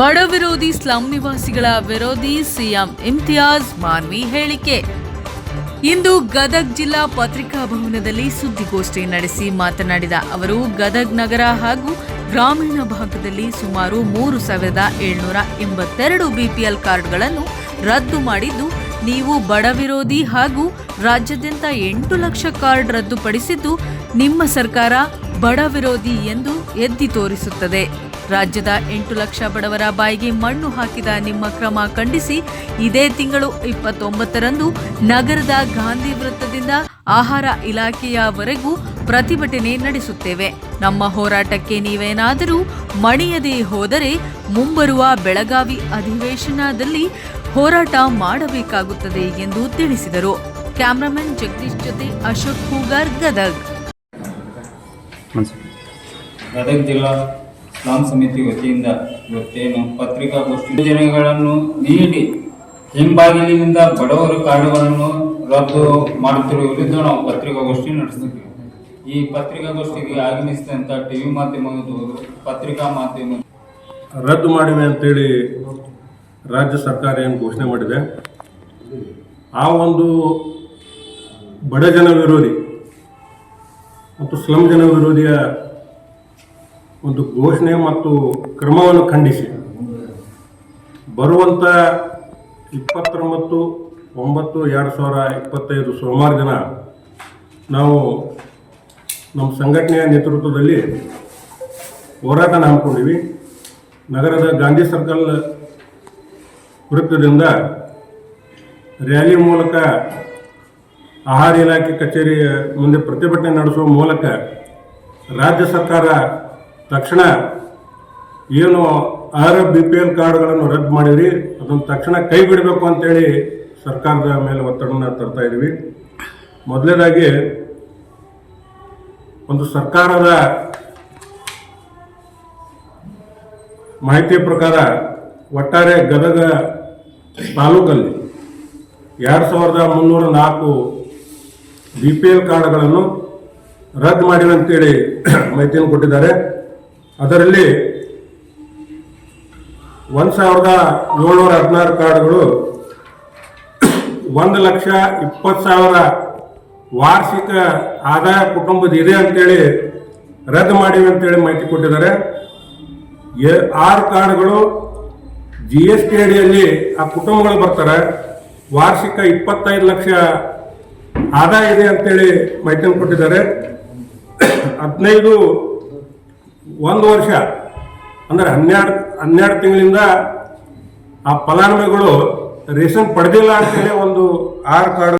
ಬಡ ವಿರೋಧಿ ಸ್ಲಂ ನಿವಾಸಿಗಳ ವಿರೋಧಿ ಸಿಎಂ ಇಮ್ತಿಯಾಜ್ ಮಾನ್ವಿ ಹೇಳಿಕೆ. ಇಂದು ಗದಗ್ ಜಿಲ್ಲಾ ಪತ್ರಿಕಾ ಭವನದಲ್ಲಿ ಸುದ್ದಿಗೋಷ್ಠಿ ನಡೆಸಿ ಮಾತನಾಡಿದ ಅವರು, ಗದಗ್ ನಗರ ಹಾಗೂ ಗ್ರಾಮೀಣ ಭಾಗದಲ್ಲಿ ಸುಮಾರು ಮೂರು ಸಾವಿರದ ಏಳ್ನೂರ ಎಂಬತ್ತೆರಡು ಬಿಪಿಎಲ್ ಕಾರ್ಡ್ಗಳನ್ನು ರದ್ದು ಮಾಡಿದ್ದು, ನೀವು ಬಡ ವಿರೋಧಿ ಹಾಗೂ ರಾಜ್ಯಾದ್ಯಂತ ಎಂಟು ಲಕ್ಷ ಕಾರ್ಡ್ ರದ್ದುಪಡಿಸಿದ್ದು, ನಿಮ್ಮ ಸರ್ಕಾರ ಬಡ ವಿರೋಧಿ ಎಂದು ಎದ್ದಿ ತೋರಿಸುತ್ತದೆ. ರಾಜ್ಯದ ಎಂಟು ಲಕ್ಷ ಬಡವರ ಬಾಯಿಗೆ ಮಣ್ಣು ಹಾಕಿದ ನಿಮ್ಮ ಕ್ರಮ ಖಂಡಿಸಿ ಇದೇ ತಿಂಗಳು ಇಪ್ಪತ್ತೊಂಬತ್ತರಂದು ನಗರದ ಗಾಂಧಿ ವೃತ್ತದಿಂದ ಆಹಾರ ಇಲಾಖೆಯವರೆಗೂ ಪ್ರತಿಭಟನೆ ನಡೆಸುತ್ತೇವೆ. ನಮ್ಮ ಹೋರಾಟಕ್ಕೆ ನೀವೇನಾದರೂ ಮಣಿಯದೇ ಹೋದರೆ ಮುಂಬರುವ ಬೆಳಗಾವಿ ಅಧಿವೇಶನದಲ್ಲಿ ಹೋರಾಟ ಮಾಡಬೇಕಾಗುತ್ತದೆ ಎಂದು ತಿಳಿಸಿದರು. ಕ್ಯಾಮರಾಮನ್ ಜಗದೀಶ್ ಜೊತೆ ಅಶೋಕ್ ಹೂಗಾರ್ ಗದಗ್. ಗದಗ ಜಿಲ್ಲಾ ಸ್ಲಾಮ್ ಸಮಿತಿ ವತಿಯಿಂದ ಇವತ್ತೇನು ಪತ್ರಿಕಾಗೋಷ್ಠಿ ಯೋಜನೆಗಳನ್ನು ನೀಡಿ ಹಿಂಬಾಗಿಲಿನಿಂದ ಬಡವರ ಕಾರ್ಡುಗಳನ್ನು ರದ್ದು ಮಾಡುತ್ತಿರುವ ವಿರುದ್ಧ ನಾವು ಪತ್ರಿಕಾಗೋಷ್ಠಿ ನಡೆಸಿದ್ವಿ ಈ ಪತ್ರಿಕಾಗೋಷ್ಠಿಗೆ ಆಗಮಿಸಿದಂಥ ಟಿ ವಿ ಮಾಧ್ಯಮದವರು ಪತ್ರಿಕಾ ಮಾಧ್ಯಮ ರದ್ದು ಮಾಡಿವೆ ಅಂತೇಳಿ ರಾಜ್ಯ ಸರ್ಕಾರ ಏನು ಘೋಷಣೆ ಮಾಡಿದೆ. ಆ ಒಂದು ಬಡ ಜನ ವಿರೋಧಿ ಮತ್ತು ಸ್ಲಂ ಜನ ವಿರೋಧಿಯ ಒಂದು ಘೋಷಣೆ ಮತ್ತು ಕ್ರಮವನ್ನು ಖಂಡಿಸಿ. ಬರುವಂಥ ಇಪ್ಪತ್ತೊಂಬತ್ತು, ಒಂಬತ್ತು, ಎರಡು ಸಾವಿರ ಇಪ್ಪತ್ತೈದು ಸೋಮವಾರ ದಿನ ನಾವು ನಮ್ಮ ಸಂಘಟನೆಯ ನೇತೃತ್ವದಲ್ಲಿ ಹೋರಾಟನ ಹಮ್ಮಿಕೊಂಡಿವಿ. ನಗರದ ಗಾಂಧಿ ಸರ್ಕಲ್ ವೃತ್ತದಿಂದ ರ್ಯಾಲಿ ಮೂಲಕ ಆಹಾರ ಇಲಾಖೆ ಕಚೇರಿಯ ಮುಂದೆ ಪ್ರತಿಭಟನೆ ನಡೆಸುವ ಮೂಲಕ ರಾಜ್ಯ ಸರ್ಕಾರ ತಕ್ಷಣ ಏನು ಆರ್ ಬಿ ಪಿ ಎಲ್ ಕಾರ್ಡ್ಗಳನ್ನು ರದ್ದು ಮಾಡಿರಿ, ಅದನ್ನು ತಕ್ಷಣ ಕೈ ಬಿಡಬೇಕು ಅಂತೇಳಿ ಸರ್ಕಾರದ ಮೇಲೆ ಒತ್ತಡವನ್ನು ತರ್ತಾ ಇದ್ದೀವಿ ಮೊದಲನೇದಾಗಿ ಒಂದು ಸರ್ಕಾರದ ಮಾಹಿತಿ ಪ್ರಕಾರ ಒಟ್ಟಾರೆ ಗದಗ ತಾಲೂಕಲ್ಲಿ ಎರಡು ಸಾವಿರದ ಮುನ್ನೂರ ನಾಲ್ಕು ಬಿ ಪಿ ಎಲ್ ಕಾರ್ಡ್ಗಳನ್ನು ರದ್ದು ಮಾಡಿವೆ ಅಂತೇಳಿ ಮಾಹಿತಿಯನ್ನು ಕೊಟ್ಟಿದ್ದಾರೆ. ಅದರಲ್ಲಿ ಒಂದು ಸಾವಿರದ ಏಳ್ನೂರ ಹದಿನಾರು ಕಾರ್ಡ್ಗಳು, ಒಂದು ಲಕ್ಷ ಇಪ್ಪತ್ತು ಸಾವಿರ ವಾರ್ಷಿಕ ಆದಾಯ ಕುಟುಂಬದ ಇದೆ ಅಂತೇಳಿ ರದ್ದು ಮಾಡಿವೆ ಅಂತೇಳಿ ಮಾಹಿತಿ ಕೊಟ್ಟಿದ್ದಾರೆ. ಆರು ಕಾರ್ಡ್ಗಳು ಜಿ ಎಸ್ ಟಿ ಅಡಿಯಲ್ಲಿ ಆ ಕುಟುಂಬಗಳು ಬರ್ತಾರೆ. ವಾರ್ಷಿಕ ಇಪ್ಪತ್ತೈದು ಲಕ್ಷ ಆದಾಯ ಇದೆ ಅಂತೇಳಿ ಮಾಹಿತಿಯನ್ನು ಕೊಟ್ಟಿದ್ದಾರೆ. ಹದಿನೈದು ಒಂದು ವರ್ಷ ಅಂದರೆ ಹನ್ನೆರಡು ಹನ್ನೆರಡು ತಿಂಗಳಿಂದ ಆ ಫಲಾನುಭವಿಗಳು ರೇಷನ್ ಪಡೆದಿಲ್ಲ ಅಂತೇಳಿ ಒಂದು ಆರು ಕಾರ್ಡ್